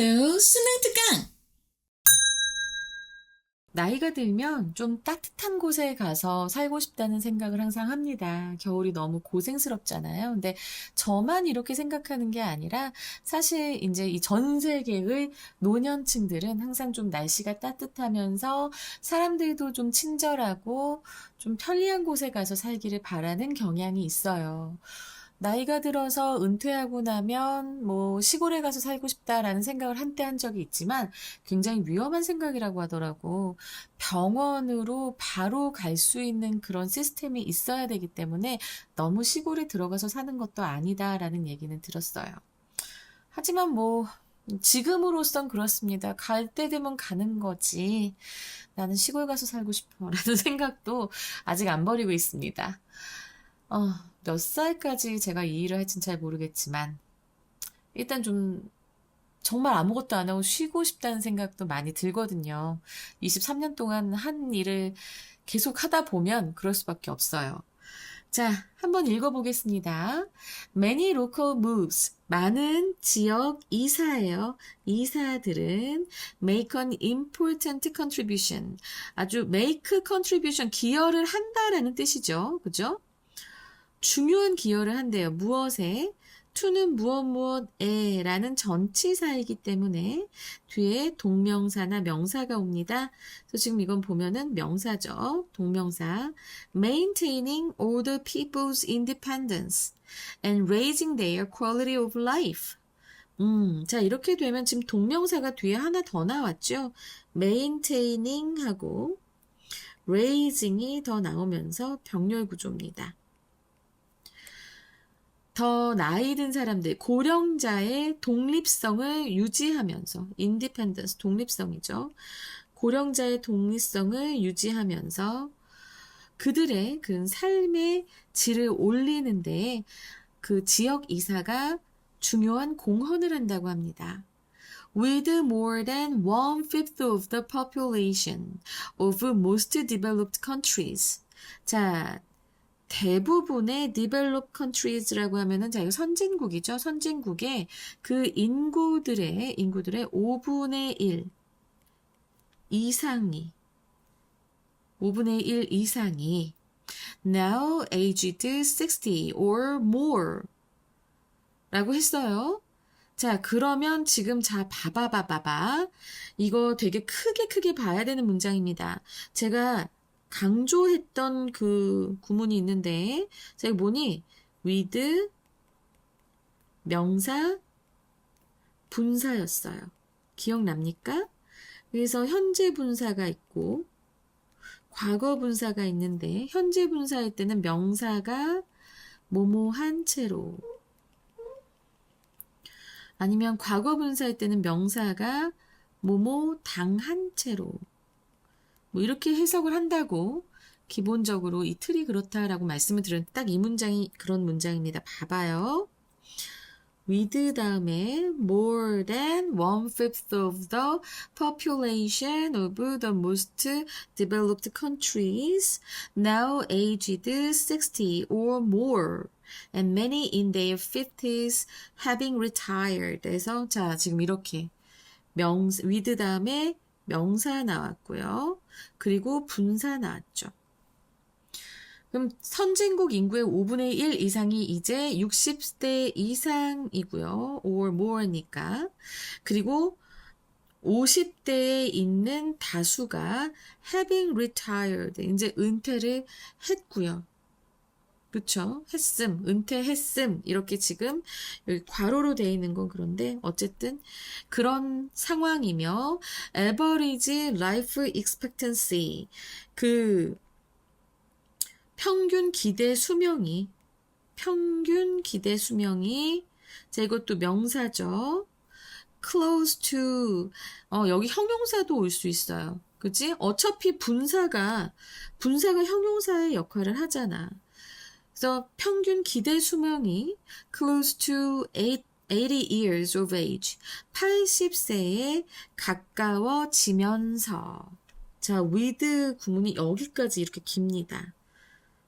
Hello, 수능 특강! 나이가 들면 좀 따뜻한 곳에 가서 살고 싶다는 생각을 항상 합니다. 겨울이 너무 고생스럽잖아요. 근데 저만 이렇게 생각하는 게 아니라 사실 이제 이 전 세계의 노년층들은 항상 좀 날씨가 따뜻하면서 사람들도 좀 친절하고 좀 편리한 곳에 가서 살기를 바라는 경향이 있어요. 나이가 들어서 은퇴하고 나면 뭐 시골에 가서 살고 싶다라는 생각을 한때 한 적이 있지만 굉장히 위험한 생각이라고 하더라고. 병원으로 바로 갈 수 있는 그런 시스템이 있어야 되기 때문에 너무 시골에 들어가서 사는 것도 아니다라는 얘기는 들었어요. 하지만 뭐 지금으로선 그렇습니다. 갈 때 되면 가는 거지. 나는 시골 가서 살고 싶어. 라는 생각도 아직 안 버리고 있습니다. 어, 몇 살까지 제가 이 일을 할진 잘 모르겠지만, 일단 좀, 정말 아무것도 안 하고 쉬고 싶다는 생각도 많이 들거든요. 23년 동안 한 일을 계속 하다 보면 그럴 수밖에 없어요. 자, 한번 읽어보겠습니다. Many local moves. 많은 지역 이사예요. 이사들은 make an important contribution. 아주 make contribution, 기여를 한다라는 뜻이죠. 그죠? 중요한 기여를 한대요. 무엇에? to는 무엇 무엇에 라는 전치사이기 때문에 뒤에 동명사나 명사가 옵니다. 그래서 지금 이건 보면은 명사죠. 동명사. maintaining the people's independence and raising their quality of life. 음, 자, 이렇게 되면 지금 동명사가 뒤에 하나 더 나왔죠. maintaining 하고 raising이 더 나오면서 병렬 구조입니다. 더 나이 든 사람들, 고령자의 독립성을 유지하면서, 인디펜던스, 독립성이죠. 고령자의 독립성을 유지하면서 그들의 그 삶의 질을 올리는데 그 지역 이사가 중요한 공헌을 한다고 합니다. With more than one fifth of the population of most developed countries. 자, 대부분의 developed countries라고 하면은 자 이거 선진국이죠. 선진국의 그 인구들의 인구들의 5분의 1 이상이 5분의 1 이상이 now aged 60 or more 라고 했어요. 자, 그러면 지금 자, 봐봐봐봐봐. 이거 되게 크게 크게 봐야 되는 문장입니다. 제가 강조했던 그 구문이 있는데, 제가 뭐니? with 명사 분사였어요. 기억납니까? 그래서 현재 분사가 있고, 과거 분사가 있는데, 현재 분사일 때는 명사가 뭐뭐한 채로, 아니면 과거 분사일 때는 명사가 뭐뭐 당한 채로, 뭐 이렇게 해석을 한다고 기본적으로 이 틀이 그렇다라고 말씀을 드렸는데 딱 이 문장이 그런 문장입니다. 봐봐요. with 다음에 more than one fifth of the population of the most developed countries now aged 60 or more and many in their 50s having retired. 그래서 자 지금 이렇게 명 with 다음에 명사 나왔고요. 그리고 분사 나왔죠. 그럼 선진국 인구의 5분의 1 이상이 이제 60대 이상이고요. or more니까. 그리고 50대에 있는 다수가 having retired, 이제 은퇴를 했고요. 그쵸? 했음, 은퇴했음, 이렇게 지금 여기 괄호로 되어 있는 건 그런데 어쨌든 그런 상황이며 average life expectancy 그 평균 기대 수명이 평균 기대 수명이 자 이것도 명사죠. close to 어 여기 형용사도 올 수 있어요. 그지? 어차피 분사가 분사가 형용사의 역할을 하잖아. 그래서 평균 기대 수명이 close to 80 years of age 80세에 가까워지면서 자 with 구문이 여기까지 이렇게 깁니다.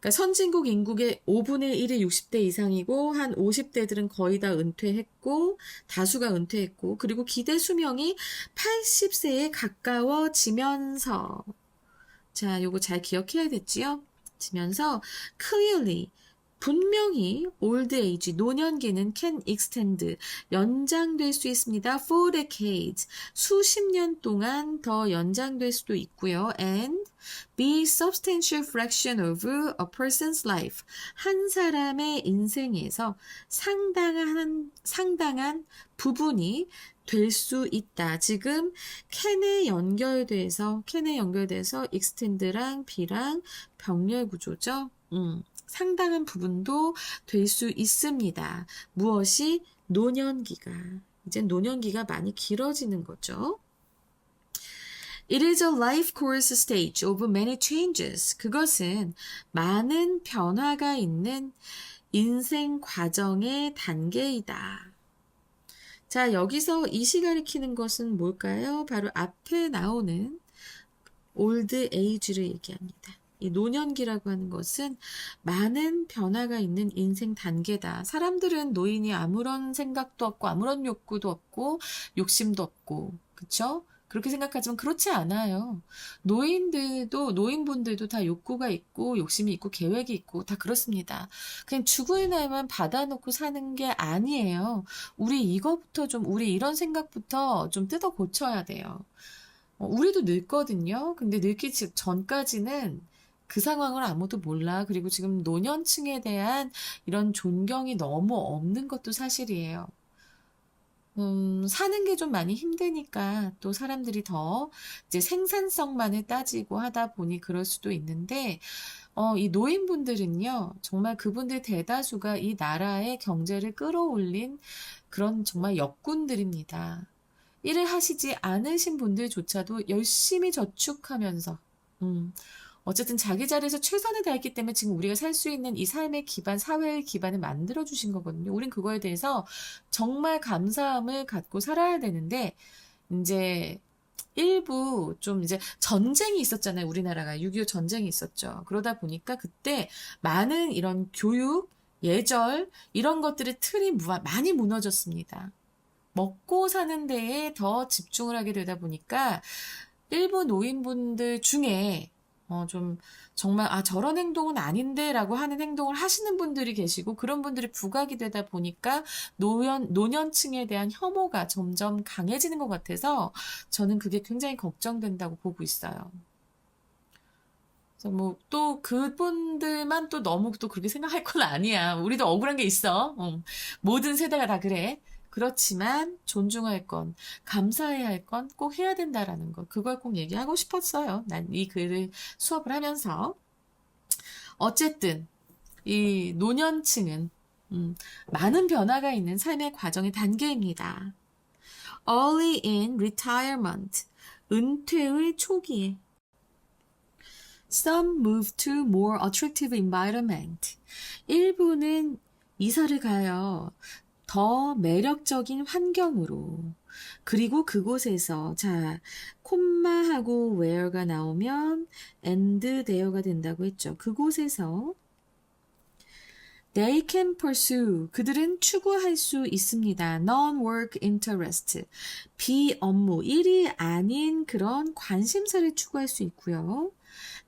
그러니까 선진국 인구의 5분의 1이 60대 이상이고 한 50대들은 거의 다 은퇴했고 다수가 은퇴했고 그리고 기대 수명이 80세에 가까워지면서 자, 요거 잘 기억해야 됐지요? 지면서 clearly 분명히 old age 노년기는 can extend 연장될 수 있습니다. for decades 수십 년 동안 더 연장될 수도 있고요. and be substantial fraction of a person's life 한 사람의 인생에서 상당한 상당한 부분이 될 수 있다. 지금 캔에 연결돼서 캔에 연결돼서 extend랑 b랑 병렬 구조죠. 음. 상당한 부분도 될 수 있습니다. 무엇이 노년기가 이제 노년기가 많이 길어지는 거죠. It is a life course stage of many changes. 그것은 많은 변화가 있는 인생 과정의 단계이다. 자, 여기서 이시 가리키는 것은 뭘까요? 바로 앞에 나오는 올드 에이지를 얘기합니다. 이 노년기라고 하는 것은 많은 변화가 있는 인생 단계다. 사람들은 노인이 아무런 생각도 없고 아무런 욕구도 없고 욕심도 없고 그쵸? 그렇게 생각하지만 그렇지 않아요. 노인들도 노인분들도 다 욕구가 있고 욕심이 있고 계획이 있고 다 그렇습니다. 그냥 죽을 날만 받아놓고 사는 게 아니에요. 우리 이거부터 좀 우리 이런 생각부터 좀 뜯어 고쳐야 돼요. 어, 우리도 늙거든요. 근데 늙기 전까지는 그 상황을 아무도 몰라. 그리고 지금 노년층에 대한 이런 존경이 너무 없는 것도 사실이에요. 음, 사는 게 좀 많이 힘드니까 또 사람들이 더 이제 생산성만을 따지고 하다 보니 그럴 수도 있는데, 어, 이 노인분들은요, 정말 그분들 대다수가 이 나라의 경제를 끌어올린 그런 정말 역군들입니다. 일을 하시지 않으신 분들조차도 열심히 저축하면서, 음, 어쨌든 자기 자리에서 최선을 다했기 때문에 지금 우리가 살 수 있는 이 삶의 기반, 사회의 기반을 만들어 주신 거거든요. 우린 그거에 대해서 정말 감사함을 갖고 살아야 되는데 이제 일부 좀 이제 전쟁이 있었잖아요. 우리나라가 6.25 전쟁이 있었죠. 그러다 보니까 그때 많은 이런 교육, 예절 이런 것들의 틀이 많이 무너졌습니다. 먹고 사는 데에 더 집중을 하게 되다 보니까 일부 노인분들 중에 어, 좀, 정말, 아, 저런 행동은 아닌데, 라고 하는 행동을 하시는 분들이 계시고, 그런 분들이 부각이 되다 보니까, 노년, 노년층에 대한 혐오가 점점 강해지는 것 같아서, 저는 그게 굉장히 걱정된다고 보고 있어요. 뭐, 또 그분들만 또 너무 또 그렇게 생각할 건 아니야. 우리도 억울한 게 있어. 어. 모든 세대가 다 그래. 그렇지만 존중할 건, 감사해야 할 건 꼭 해야 된다라는 것. 그걸 꼭 얘기하고 싶었어요. 난 이 글을 수업을 하면서. 어쨌든, 이 노년층은, 음, 많은 변화가 있는 삶의 과정의 단계입니다. Early in retirement. 은퇴의 초기에. Some move to more attractive environment. 일부는 이사를 가요. 더 매력적인 환경으로 그리고 그곳에서 자 콤마하고 where가 나오면 and there가 된다고 했죠. 그곳에서 They can pursue. 그들은 추구할 수 있습니다. non-work interest. 비업무, 일이 아닌 그런 관심사를 추구할 수 있고요.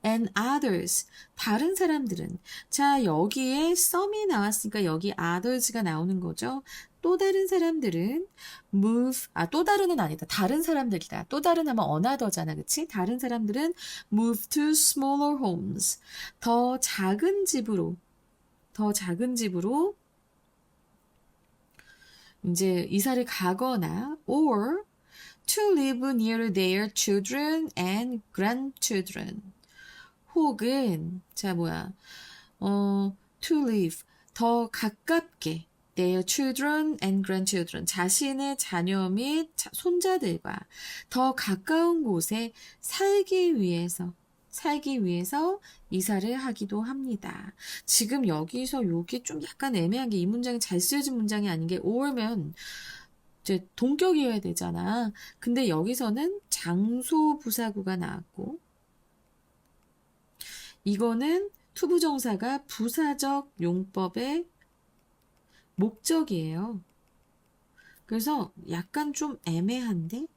And others. 다른 사람들은. 자, 여기에 some이 나왔으니까 여기 others가 나오는 거죠. 또 다른 사람들은 move, 아, 또 다른은 아니다. 다른 사람들이다. 또 다른 하면 another잖아. 그치? 다른 사람들은 move to smaller homes. 더 작은 집으로, 더 작은 집으로 이제 이사를 가거나 or to live near their children and grandchildren. 혹은 자 뭐야 어 to live 더 가깝게 their children and grandchildren 자신의 자녀 및 손자들과 더 가까운 곳에 살기 위해서 살기 위해서 이사를 하기도 합니다. 지금 여기서 요게 좀 약간 애매한 게 이 문장이 잘 쓰여진 문장이 아닌 게 오면 이제 동격이어야 되잖아. 근데 여기서는 장소 부사구가 나왔고 이거는 투부정사가 부사적 용법의 목적이에요. 그래서 약간 좀 애매한데?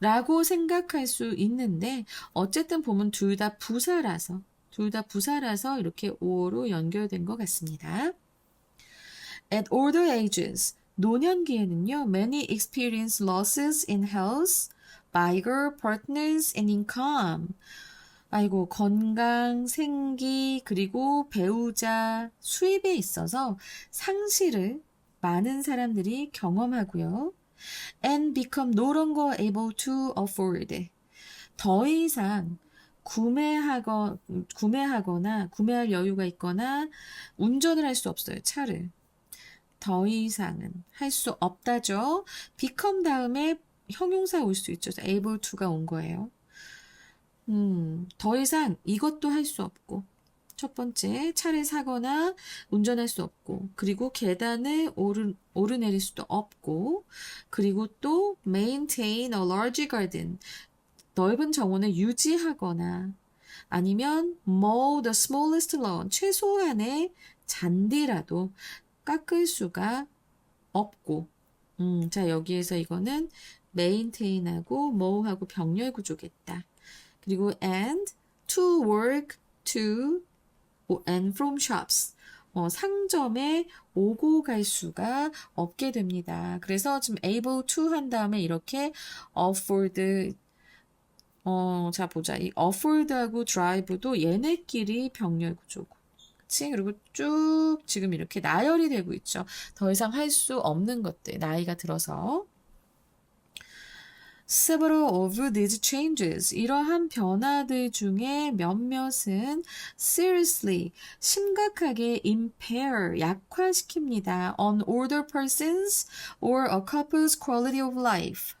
라고 생각할 수 있는데, 어쨌든 보면 둘 다 부사라서, 둘 다 부사라서 이렇게 5로 연결된 것 같습니다. At older ages, 노년기에는요, many experience losses in health, vigor, partners, and income. 아이고, 건강, 생기, 그리고 배우자, 수입에 있어서 상실을 많은 사람들이 경험하고요. and become no longer able to afford. 더 이상 구매하거, 구매하거나 구매할 여유가 있거나 운전을 할 수 없어요, 차를. 더 이상은 할 수 없다죠. become 다음에 형용사 올 수 있죠. able to가 온 거예요. 음, 더 이상 이것도 할 수 없고. 첫 번째, 차를 사거나 운전할 수 없고, 그리고 계단을 오르, 오르내릴 수도 없고, 그리고 또 maintain a large garden, 넓은 정원을 유지하거나, 아니면 mow the smallest lawn, 최소한의 잔디라도 깎을 수가 없고, 음, 자, 여기에서 이거는 maintain하고 mow하고 병렬 구조겠다. 그리고 and to work to and from shops. 어, 상점에 오고 갈 수가 없게 됩니다. 그래서 지금 able to 한 다음에 이렇게 afford 어, 자 보자. 이 afford하고 drive도 얘네끼리 병렬 구조고. 그치? 그리고 쭉 지금 이렇게 나열이 되고 있죠. 더 이상 할 수 없는 것들. 나이가 들어서. Several of these changes, 이러한 변화들 중에 몇몇은 seriously, 심각하게 impair, 약화시킵니다. on older persons or a couple's quality of life.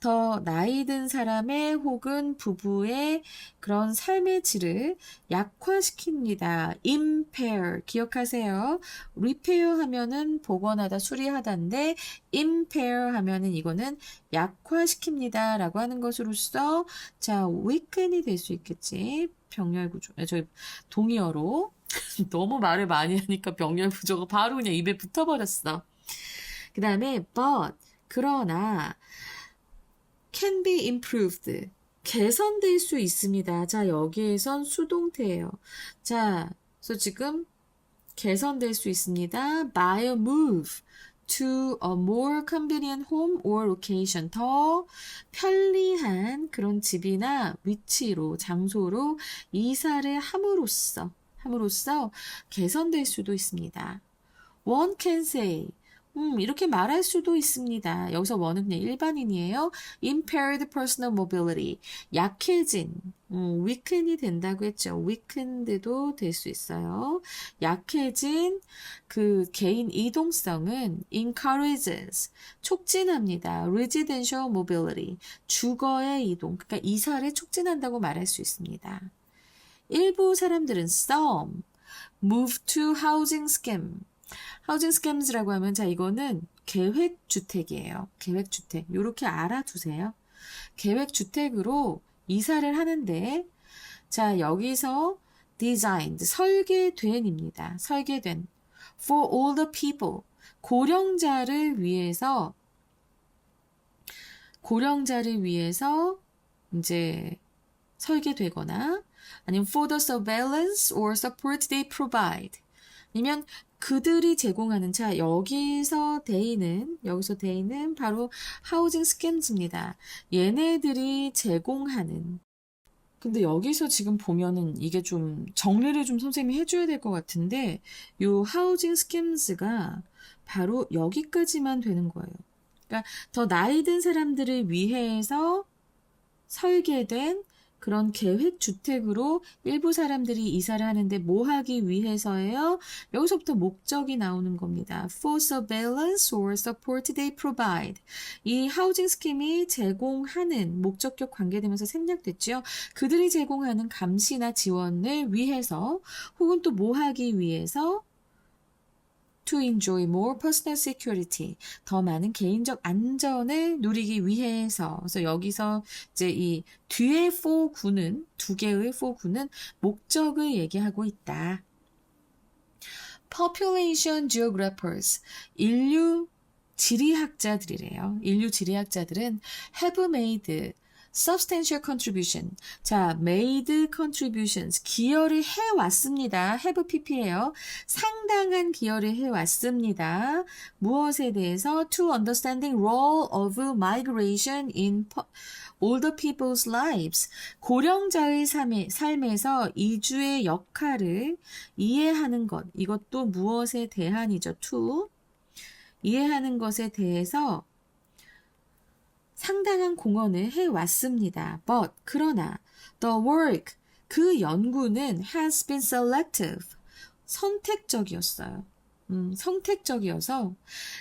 더 나이 든 사람의 혹은 부부의 그런 삶의 질을 약화시킵니다. impair 기억하세요. repair 하면은 복원하다, 수리하다인데 impair 하면은 이거는 약화시킵니다 라고 하는 것으로서 자 weaken이 될 수 있겠지. 병렬 구조. 저희 동의어로 너무 말을 많이 하니까 병렬 구조가 바로 그냥 입에 붙어버렸어. 그 다음에 but 그러나 can be improved. 개선될 수 있습니다. 자, 여기에선 수동태예요. 자, 그래서 지금 개선될 수 있습니다. by a move to a more convenient home or location. 더 편리한 그런 집이나 위치로, 장소로 이사를 함으로써, 함으로써 개선될 수도 있습니다. One can say 음, 이렇게 말할 수도 있습니다. 여기서 원은 그냥 일반인이에요. impaired personal mobility. 약해진, 음, weaken이 된다고 했죠. weakened도 될 수 있어요. 약해진 그 개인 이동성은 encourages, 촉진합니다. residential mobility. 주거의 이동, 그러니까 이사를 촉진한다고 말할 수 있습니다. 일부 사람들은 some, move to housing scheme. 하우징 스캠즈라고 하면 자 이거는 계획 주택이에요. 계획 주택. 요렇게 알아두세요. 계획 주택으로 이사를 하는데 자 여기서 designed 설계된입니다. 설계된 for all the people 고령자를 위해서 고령자를 위해서 이제 설계되거나 아니면 for the surveillance or support they provide 아니면 그들이 제공하는 차 여기서 데이는 여기서 데이는 바로 하우징 스캠즈입니다. 얘네들이 제공하는 근데 여기서 지금 보면은 이게 좀 정리를 좀 선생님이 해줘야 될 것 같은데 요 하우징 스캠즈가 바로 여기까지만 되는 거예요. 그러니까 더 나이 든 사람들을 위해서 설계된 그런 계획 주택으로 일부 사람들이 이사를 하는데 뭐 하기 위해서예요? 여기서부터 목적이 나오는 겁니다. For surveillance or support they provide. 이 하우징 스킴이 제공하는 목적격 관계되면서 생략됐죠. 그들이 제공하는 감시나 지원을 위해서 혹은 또 뭐 하기 위해서 to enjoy more personal security. 더 많은 개인적 안전을 누리기 위해서. 그래서 여기서 이제 이 뒤에 for 구는, 두 개의 for 구는 목적을 얘기하고 있다. population geographers, 인류 지리학자들이래요. 인류 지리학자들은 have made substantial contribution. 자, made contributions. 기여를 해왔습니다. have pp예요. 상당한 기여를 해왔습니다. 무엇에 대해서? to understanding role of migration in older people's lives. 고령자의 삶에, 삶에서 이주의 역할을 이해하는 것. 이것도 무엇에 대한이죠? to. 이해하는 것에 대해서 상당한 공헌을 해왔습니다. But, 그러나, the work, 그 연구는 has been selective, 선택적이었어요. 음, 선택적이어서,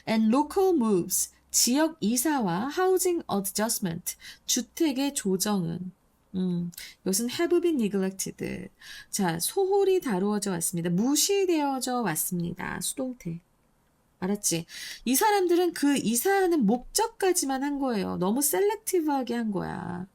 and local moves, 지역 이사와 housing adjustment, 주택의 조정은, 음, 이것은 have been neglected. 자, 소홀히 다루어져 왔습니다. 무시되어져 왔습니다. 수동태. 알았지? 이 사람들은 그 이사하는 목적까지만 한 거예요. 너무 셀렉티브하게 한 거야.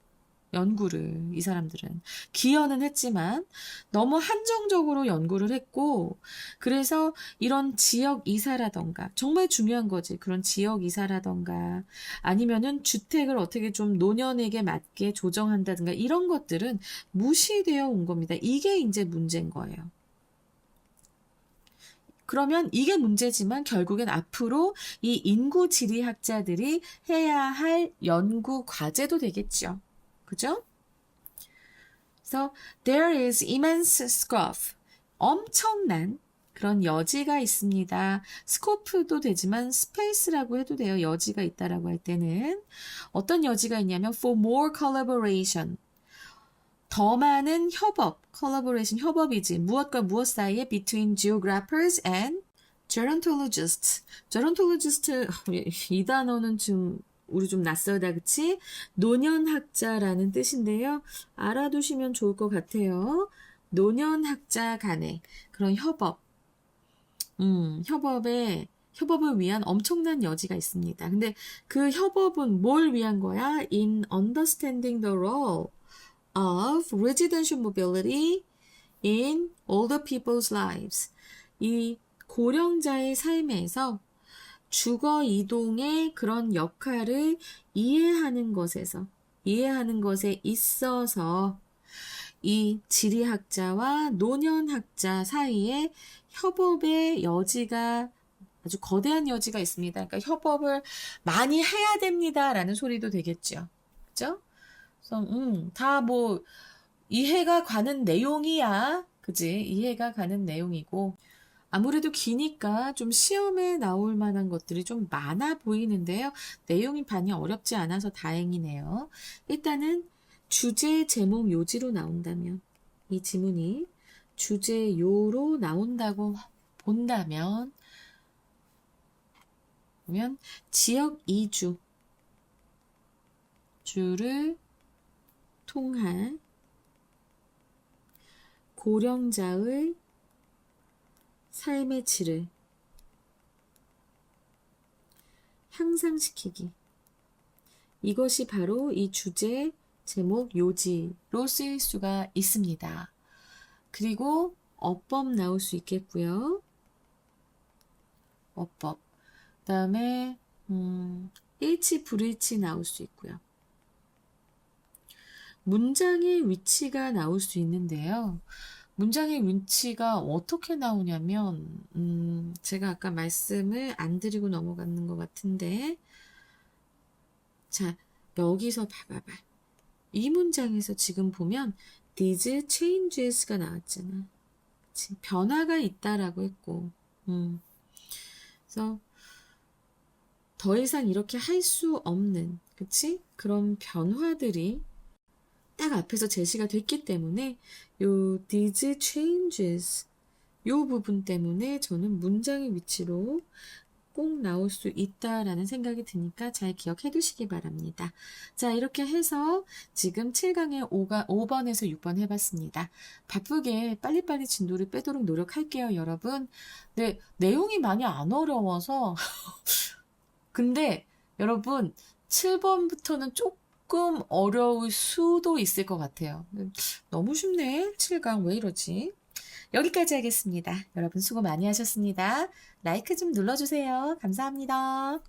연구를, 이 사람들은. 기여는 했지만, 너무 한정적으로 연구를 했고, 그래서 이런 지역 이사라던가, 정말 중요한 거지. 그런 지역 이사라던가, 아니면은 주택을 어떻게 좀 노년에게 맞게 조정한다든가, 이런 것들은 무시되어 온 겁니다. 이게 이제 문제인 거예요. 그러면 이게 문제지만 결국엔 앞으로 이 인구 지리학자들이 해야 할 연구 과제도 되겠죠. 그죠? 그래서 there is immense scope. 엄청난 그런 여지가 있습니다. 스코프도 되지만 스페이스라고 해도 돼요. 여지가 있다라고 할 때는 어떤 여지가 있냐면 for more collaboration. 더 많은 협업, collaboration 협업이지. 무엇과 무엇 사이에 between geographers and gerontologists. gerontologist 이 단어는 좀 우리 좀 낯설다 그치? 노년학자라는 뜻인데요. 알아두시면 좋을 것 같아요. 노년학자 간의 그런 협업. 음, 협업에 협업을 위한 엄청난 여지가 있습니다. 근데 그 협업은 뭘 위한 거야? In understanding the role of residential mobility in older people's lives. 이 고령자의 삶에서 주거 이동의 그런 역할을 이해하는 것에서, 이해하는 것에 있어서 이 지리학자와 노년학자 사이에 협업의 여지가 아주 거대한 여지가 있습니다. 그러니까 협업을 많이 해야 됩니다라는 소리도 되겠죠. 그죠? 음, 다 뭐 이해가 가는 내용이야. 그지? 이해가 가는 내용이고 아무래도 기니까 좀 시험에 나올 만한 것들이 좀 많아 보이는데요. 내용이 많이 어렵지 않아서 다행이네요. 일단은 주제, 제목, 요지로 나온다면 이 지문이 주제, 요로 나온다고 본다면 보면 지역 이주 주를 통한 고령자의 삶의 질을 향상시키기. 이것이 바로 이 주제 제목 요지로 쓰일 수가 있습니다. 그리고 어법 나올 수 있겠고요. 어법. 그 다음에 음, 일치 불일치 나올 수 있고요. 문장의 위치가 나올 수 있는데요. 문장의 위치가 어떻게 나오냐면, 음, 제가 아까 말씀을 안 드리고 넘어갔는 것 같은데, 자, 여기서 봐봐봐. 이 문장에서 지금 보면, these changes가 나왔잖아. 그치? 변화가 있다라고 했고, 음. 그래서, 더 이상 이렇게 할 수 없는, 그치? 그런 변화들이 딱 앞에서 제시가 됐기 때문에 요 these changes 요 부분 때문에 저는 문장의 위치로 꼭 나올 수 있다라는 생각이 드니까 잘 기억해 두시기 바랍니다. 자, 이렇게 해서 지금 7강의 5가, 5번에서 6번 해봤습니다. 바쁘게 빨리빨리 진도를 빼도록 노력할게요, 여러분. 네, 내용이 많이 안 어려워서. 근데 여러분, 7번부터는 조금 조금 어려울 수도 있을 것 같아요. 음, 너무 쉽네. 7강 왜 이러지? 여기까지 하겠습니다. 여러분 수고 많이 하셨습니다. 라이크 좀 눌러주세요. 감사합니다.